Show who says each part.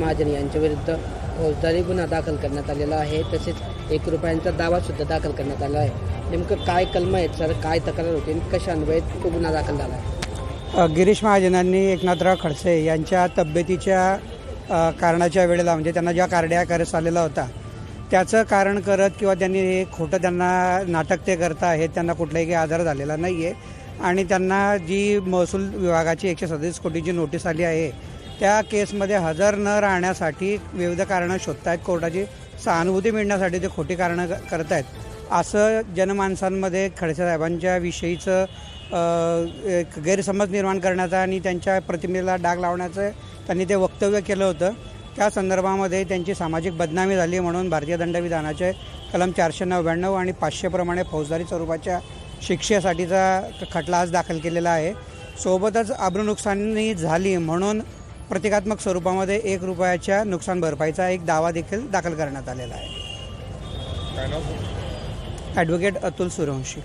Speaker 1: महाजन यांच्याविरुद्ध फौजदारी गुन्हा दाखल करण्यात आलेला आहे. तसेच एक रुपयांचा दावासुद्धा दाखल करण्यात आला आहे. नेमकं काय कलम आहेत सर? काय तक्रार होती आणि कशा अन्वये तो गुन्हा दाखल झाला आहे?
Speaker 2: गिरीश महाजनांनी एकनाथराव खडसे यांच्या तब्येतीच्या कारणाच्या वेळेला म्हणजे त्यांना ज्या कार्डियाकर्स आलेला होता त्याचं कारण करत किंवा त्यांनी हे खोटं त्यांना नाटक ते करता आहेत त्यांना कुठलाही काही आधार झालेला नाही आहे आणि त्यांना जी महसूल विभागाची एकशे सदतीस कोटीची नोटीस आली आहे त्या केसमध्ये हजर न राहण्यासाठी विविध कारणं शोधत आहेत कोर्टाची. सहानुभूती मिळण्यासाठी ते खोटी कारणं क- करत आहेत असं जनमानसांमध्ये खडसे साहेबांच्या विषयीचं एक गैरसमज निर्माण करण्याचा आणि त्यांच्या प्रतिमेला डाग लावण्याचं त्यांनी ते वक्तव्य केलं होतं. त्या संदर्भामध्ये त्यांची सामाजिक बदनामी झाली म्हणून भारतीय दंडविधानाचे कलम चारशे नव्याण्णव आणि पाचशेप्रमाणे फौजदारी स्वरूपाच्या शिक्षेसाठीचा खटला आज दाखल केलेला आहे. सोबतच अब्रनुकसानी झाली म्हणून प्रतिकात्मक स्वरूपामध्ये एक रुपयाच्या नुकसान भरपाईचा एक दावा देखील दाखल करण्यात आलेला आहे. ॲडव्होकेट अतुल सूर्यवंशी.